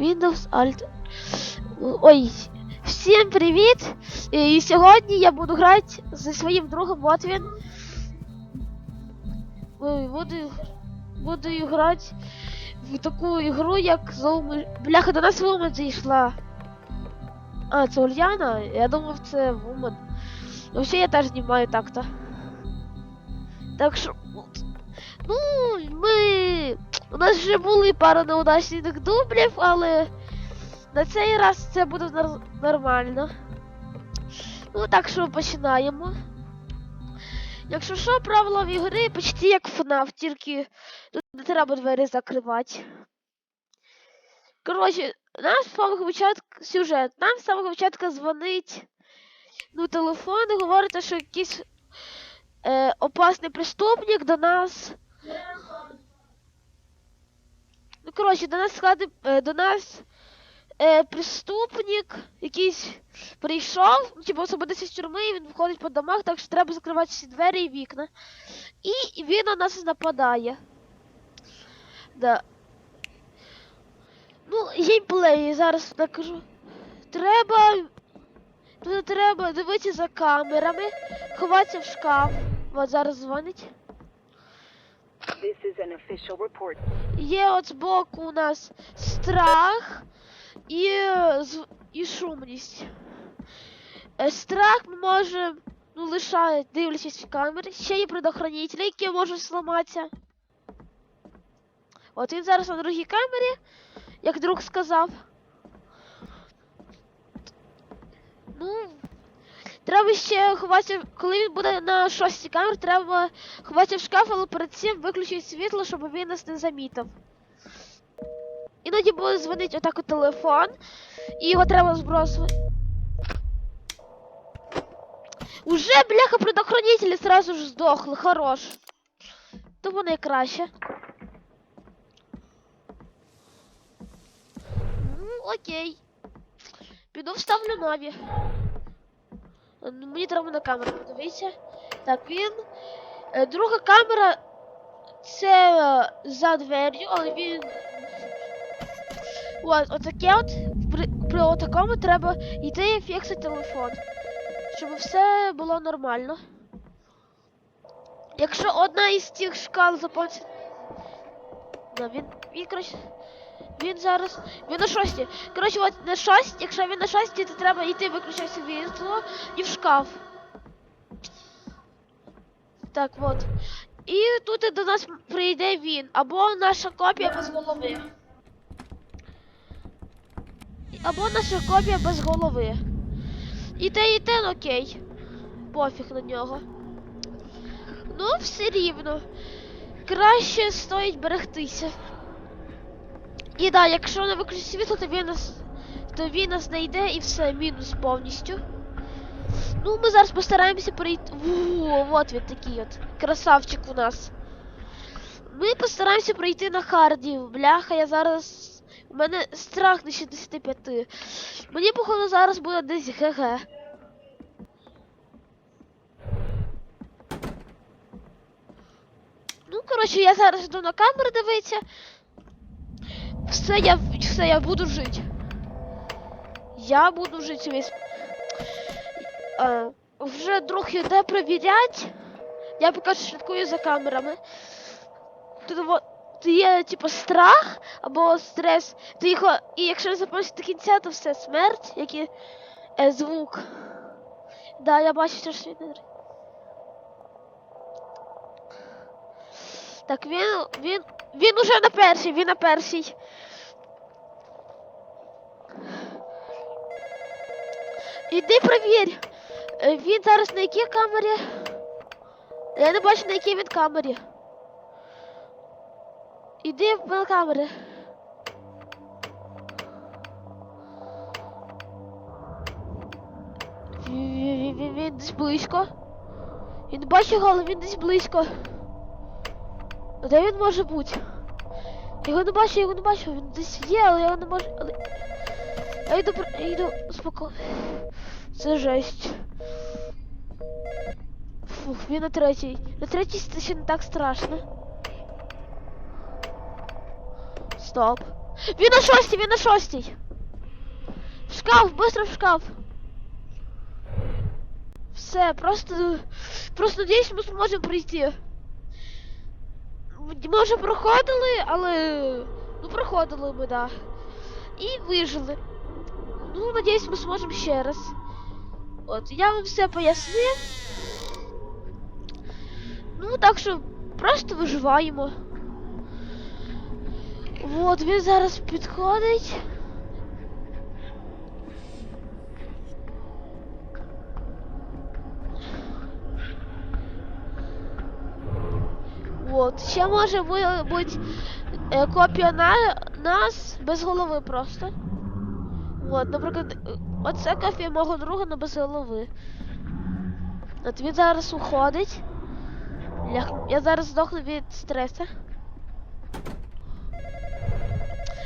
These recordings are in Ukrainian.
Windows Alt. Ой, всім привіт! І сьогодні я буду грати зі своїм другом, от він. Буду, буду грати в таку ігру, як Зоуми. Бляха, до нас Вумен зайшла. А, це Ульяна? Я думав, це Вумен. Взагалі я теж знімаю так-то. Так що. Ну, ми. У нас вже були пара неудачних дублів, але на цей раз це буде нор- нормально. Ну, так що починаємо. Якщо що, правила в ігри почти як FNAF, тільки тут не треба двері закривати. Коротше, нам з самого початку сюжет. Нам з самого початку дзвонить ну, телефон і говорить, що якийсь е, опасний преступник до нас. Ну, коротше, до нас склади, е, до нас е, преступник якийсь прийшов, ну, типу освободився з тюрми, і він входить по домах, так що треба закривати всі двері і вікна. І він на нас нападає. Да. Ну, геймплей зараз накажу. Треба. Тут треба дивитися за камерами, ховатися в шкаф. От зараз дзвонить. This is an official report. Є от збоку у нас страх і, і шумність. Е, Страх ми можемо ну, лише дивлячись в камери. Ще є предохранителі, які можуть зламатися. От він зараз на другій камері, як друг сказав. Ну, треба ще ховатися, коли він буде на шостій камері, треба ховатися в шкаф, але перед цим виключити світло, щоб він нас не замітив. Іноді буде дзвонити отак у телефон, і його треба збросувати. Уже, бляха, предохранителі сразу ж здохли, хорош. Тому найкраще. Ну, окей. Піду вставлю нові. Ну, Мені треба на камеру подивитися. Так, він. Е, Друга камера це е, за двер'ю, але він. От, отаке от. При, при отакому треба йти і фіксити телефон. Щоб все було нормально. Якщо одна із цих шкал заповниться. Да, він, він, коротше, він зараз. Він на шості. Коротше, от на шості, якщо він на шості, то треба йти виключати світло і в шкаф. Так, от. І тут до нас прийде він, або наша копія без голови. Або наша копія без голови. І те, і те, ну, окей. Пофіг на нього. Ну, все рівно. Краще стоїть берегтися. І да, якщо не виключить світло, то він нас. То він нас знайде і все, мінус повністю. Ну, ми зараз постараємося перейти. Во, от він такий от. Красавчик у нас. Ми постараємося пройти на харді. Бляха, я зараз. У мене страх на 65. Мені, походу, зараз буде десь ГГ. Ну, коротше, я зараз йду на камеру дивитися. Все я, все, я буду жити. Я буду жити весь. Е, вже друг іде провірять. Я поки що слідкую за камерами. Тут во- є, типу, страх або стрес. Ти його, і якщо не запомниш до кінця, то все смерть, як і е, звук. Да, я бачу, що ж Так, він, він, він уже на першій, він на першій. Іди провір. Е, Він зараз на якій камері? Я не бачу на якій він камері. Іди в камери. Він, він, він, він десь близько. Бачу його, але він десь близько. Де він може бути? Його не бачу, я його не бачу, він десь є, але я його не можу. Але... Я йду, я йду спокійно. Це жесть. Фух, він на третій. На третій це ще не так страшно. Стоп. Він на шостій, він на шостій. В шкаф, быстро в шкаф. Все, просто. Просто надіюсь, ми зможемо пройти. Ми вже проходили, але. Ну, проходили ми, да. І вижили. Ну, надіюсь, ми зможемо ще раз. От, я вам все пояснив. Ну, так що просто виживаємо. От, він зараз підходить. От, ще може бути е, копія на, нас без голови просто. От, наприклад, е, оце копія мого друга, але без голови. От він зараз уходить. Я зараз здохну від стресу.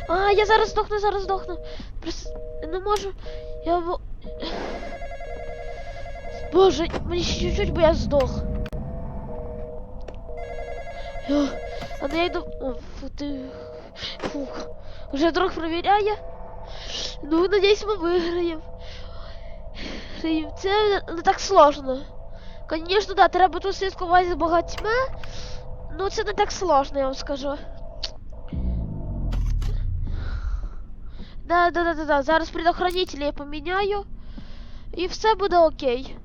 А, я зараз здохну, зараз здохну. Просто не можу. Я Боже, мені чуть-чуть, бо я здох. А не я йду. Фу ти. Фух. Уже друг провіряє. Ну, надіюсь, ми виграємо. Граємо. Це не так сложно. Конечно, да, треба тут слідкувати за багатьма. Ну, це не так сложно, я вам скажу. Да, да, да, да, да. Зараз предохранителі я поміняю. І все буде окей.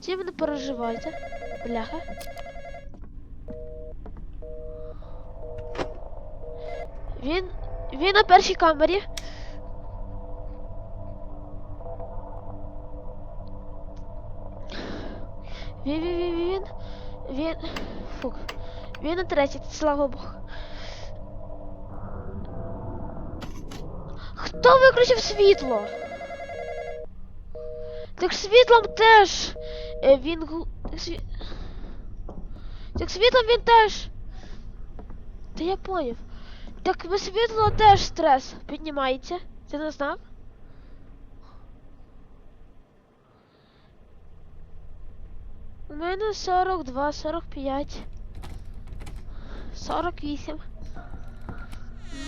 Цим не переживайте. Бляха. Він. Він на першій камері. Він, він, він, він, він, фук, він на третій, слава Богу. Хто виключив світло? Так світлом теж е, він сві... так світлом він теж. Та я поняв. Так без світла теж стрес піднімається. Ти не знав? У мене 42, 45. 48.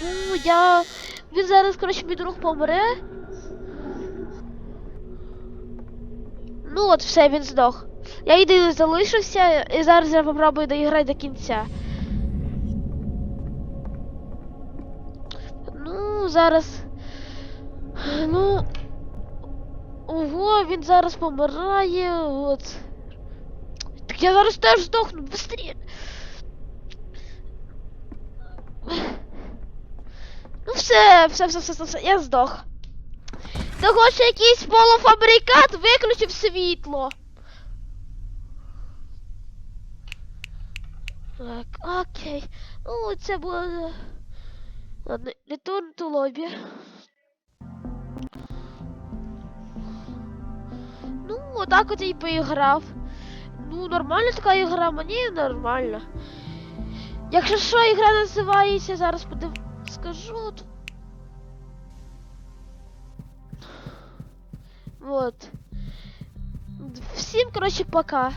Ну, я. Він зараз, коротше, мій друг помре. Ну от все, він здох. Я єдиний залишився, і зараз я попробую доіграти до кінця. Ну, зараз. Ну. Ого, він зараз помирає. От. Так я зараз теж здохну, быстрее. Ну все, все, все, все, все, все, я здох. Того що якийсь полуфабрикат виключив світло. Так, окей. Ну, це було. Ладно, return to lobby. Ну, отак от я і поіграв. Ну, нормальна така ігра, мені нормально. Якщо що ігра називається, зараз подив... скажу. от. Вот. Всім, коротше, пока.